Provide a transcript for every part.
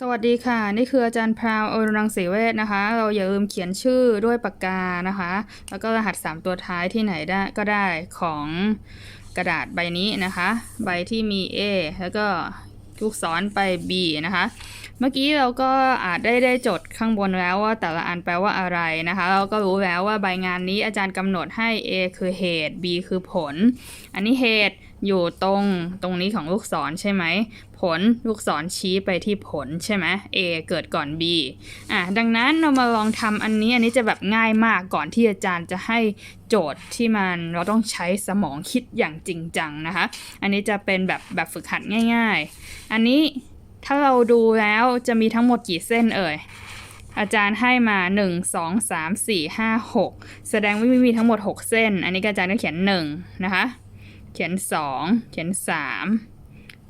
สวัสดีค่ะ นี่คืออาจารย์พราวอรุณรังสีเวชนะคะ เราอย่าลืมเขียนชื่อด้วยปากกานะคะ แล้วก็รหัส 3 ตัวท้ายที่ไหนได้ก็ได้ของกระดาษใบนี้นะคะ ใบที่มี A แล้วก็ลูกศรไป B นะคะ เมื่อกี้เราก็อาจได้ได้จดข้างบนแล้วว่าแต่ละอันแปลว่าอะไรนะคะ เราก็รู้แล้วว่าใบงานนี้อาจารย์กำหนดให้ A คือเหตุ B คือผล อันนี้เหตุอยู่ตรงตรงนี้ของลูกศรใช่ไหมผลลูกศรชี้ไปที่ผลใช่ไหม A เกิดก่อน B อะดังนั้นเรามาลองทำอันนี้ อันนี้จะแบบง่ายมากก่อนที่อาจารย์จะให้โจทย์ที่มันเราต้องใช้สมองคิดอย่างจริงจังนะคะ อันนี้จะเป็นแบบแบบฝึกหัดง่าย ๆ อันนี้ถ้าเราดูแล้วจะมีทั้งหมดกี่เส้นเอ่ยอาจารย์ให้มา 1 2 3 4 5 6 แสดงว่ามีทั้งหมด 6 เส้น อันนี้อาจารย์ก็เขียน 1 นะคะ เขียน 2 เขียน 3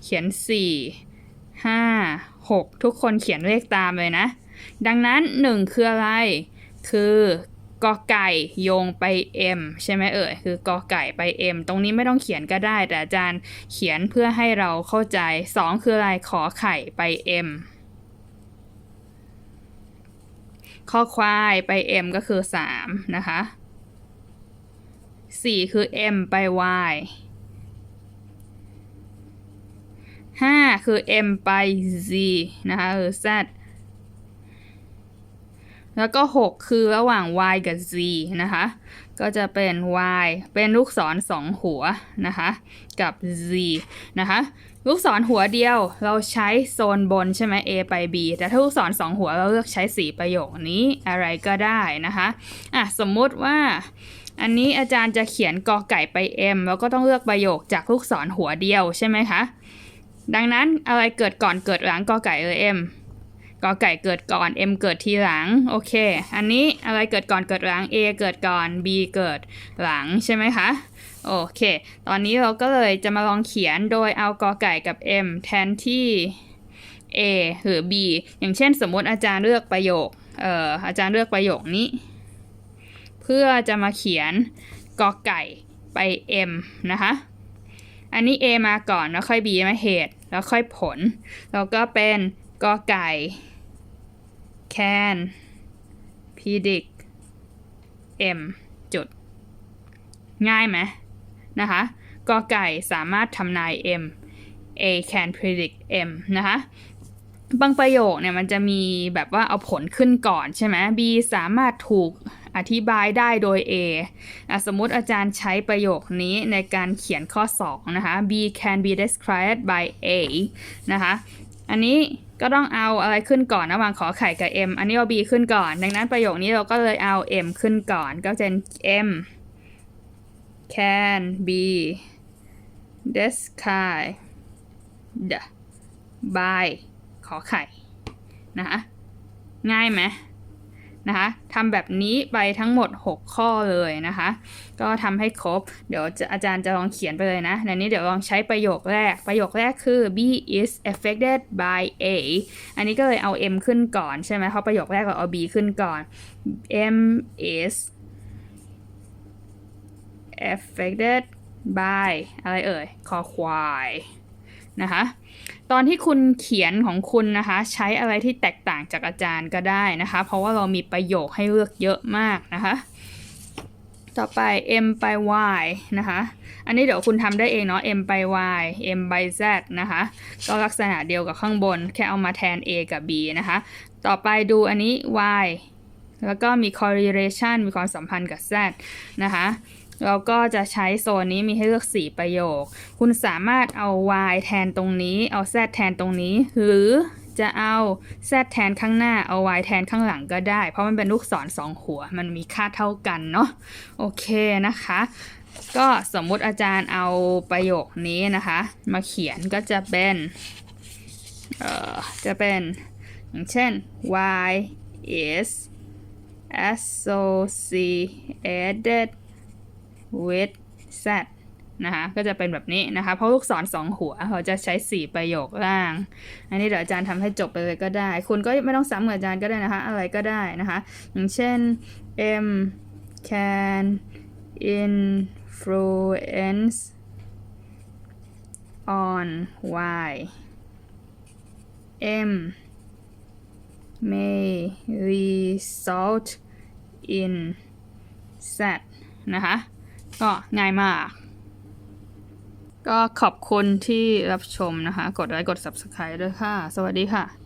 เขียน 4 5 6 ทุกคนเขียนเลขตามเลยนะ ดังนั้น 1 คืออะไร คือกอไก่โยงไป M ใช่ไหมเอ่ย คือกอไก่ไป M ตรงนี้ไม่ต้องเขียนก็ได้ แต่อาจารย์เขียนเพื่อให้เราเข้าใจ 2 คืออะไรขอไข่ไป M ข้อควายไป M ก็คือ 3 นะคะ 4 คือ M ไป Y 5 คือ M ไป Z นะคะหรือ Z แล้วก็ 6 คือระหว่าง y กับ z นะคะ ก็จะเป็น y เป็นลูกศรสองหัวนะคะ กับ z นะคะ ลูกศรหัวเดียวเราใช้โซนบนใช่ไหม a ไป b แต่ถ้าลูกศรสองหัวเราเลือกใช้สีประโยคนี้อะไรก็ได้นะคะอะสมมุติว่าอันนี้อาจารย์จะเขียนกอไก่ไป m แล้วก็ต้องเลือกประโยคจากลูกศรหัวเดียวใช่ไหมคะ ดังนั้นอะไรเกิดก่อนเกิดหลังกอไก่เออ m กอไก่เกิดก่อน M เกิดทีหลัง โอเค อันนี้อะไรเกิดก่อนเกิดหลัง A เกิดก่อน B เกิดหลังใช่ไหมคะ โอเค ตอนนี้เราก็เลยจะมาลองเขียนโดยเอากอไก่กับ M แทนที่ A หรือ B อย่างเช่นสมมติอาจารย์เลือกประโยค เอ่อ อาจารย์เลือกประโยคนี้ เพื่อจะมาเขียนกอไก่ไป M นะคะ อันนี้ A มาก่อนแล้วค่อย B มาเหตุ แล้วค่อยผล แล้วก็เป็นกอไก่ can predict m จุด ง่ายไหมนะคะกอไก่สามารถทำนาย m a can predict m นะคะบางประโยคเนี่ยมันจะมีแบบว่าเอาผลขึ้นก่อนใช่ไหม b สามารถถูก อธิบายได้โดย a อะสมมติอาจารย์ใช้ประโยคนี้ในการเขียนข้อ 2 นะคะ b can be described by a นะคะ อันนี้ก็ต้องเอาอะไรขึ้นก่อนระหว่างขอไข่กับ m อันนี้เอา b ขึ้นก่อน ดังนั้นประโยคนี้เราก็เลยเอา m ขึ้นก่อน ก็จะ m can be described by ขอไข่ นะคะ ง่ายไหม นะคะทำแบบนี้ไปทั้งหมด 6 ข้อเลยนะคะ ก็ทำให้ครบ เดี๋ยวอาจารย์จะลองเขียนไปเลยนะในนี้เดี๋ยวลองใช้ประโยคแรก ประโยคแรกคือ B is affected by A อันนี้ก็เลยเอา M ขึ้นก่อนใช่ไหมเพราะประโยคแรกเราเอา B ขึ้นก่อน M is affected by อะไรเอ่ย คอควาย นะคะ ตอนที่คุณเขียนของคุณนะคะ ใช้อะไรที่แตกต่างจากอาจารย์ก็ได้นะคะ เพราะว่าเรามีประโยคให้เลือกเยอะมากนะคะ ต่อไป m ไป y นะคะ อันนี้เดี๋ยวคุณทำได้เองเนาะ m ไป y m ไป z นะคะ ก็ลักษณะเดียวกับข้างบน แค่เอามาแทน a กับ b นะคะ ต่อไปดูอันนี้ y แล้วก็มี correlation มีความสัมพันธ์กับ z นะคะ เราก็จะใช้โซนนี้มีให้เลือก 4 ประโยค คุณสามารถเอา y แทนตรงนี้ เอา z แทนตรงนี้ หรือจะเอา z แทนข้างหน้า เอา y แทนข้างหลังก็ได้ เพราะมันเป็นลูกศรสองหัว มันมีค่าเท่ากันเนาะ โอเคนะคะ ก็สมมุติอาจารย์เอาประโยคนี้นะคะ มาเขียนก็จะเป็น เอ่อ จะเป็น อย่างเช่น y is associated with z นะคะก็จะเป็นแบบนี้นะคะ เพราะลูกศรสองหัวเราจะใช้ 4 ประโยคล่าง อันนี้เดี๋ยวอาจารย์ทำให้จบไปเลยก็ได้ คุณก็ไม่ต้องซ้ำกับอาจารย์ก็ได้นะคะ อะไรก็ได้นะคะ อย่างเช่น m can influence on y m may result in Z นะคะ ก็ง่ายมาก ก็ขอบคุณที่รับชมนะคะ กดไลค์กด Subscribe ด้วยค่ะ สวัสดีค่ะ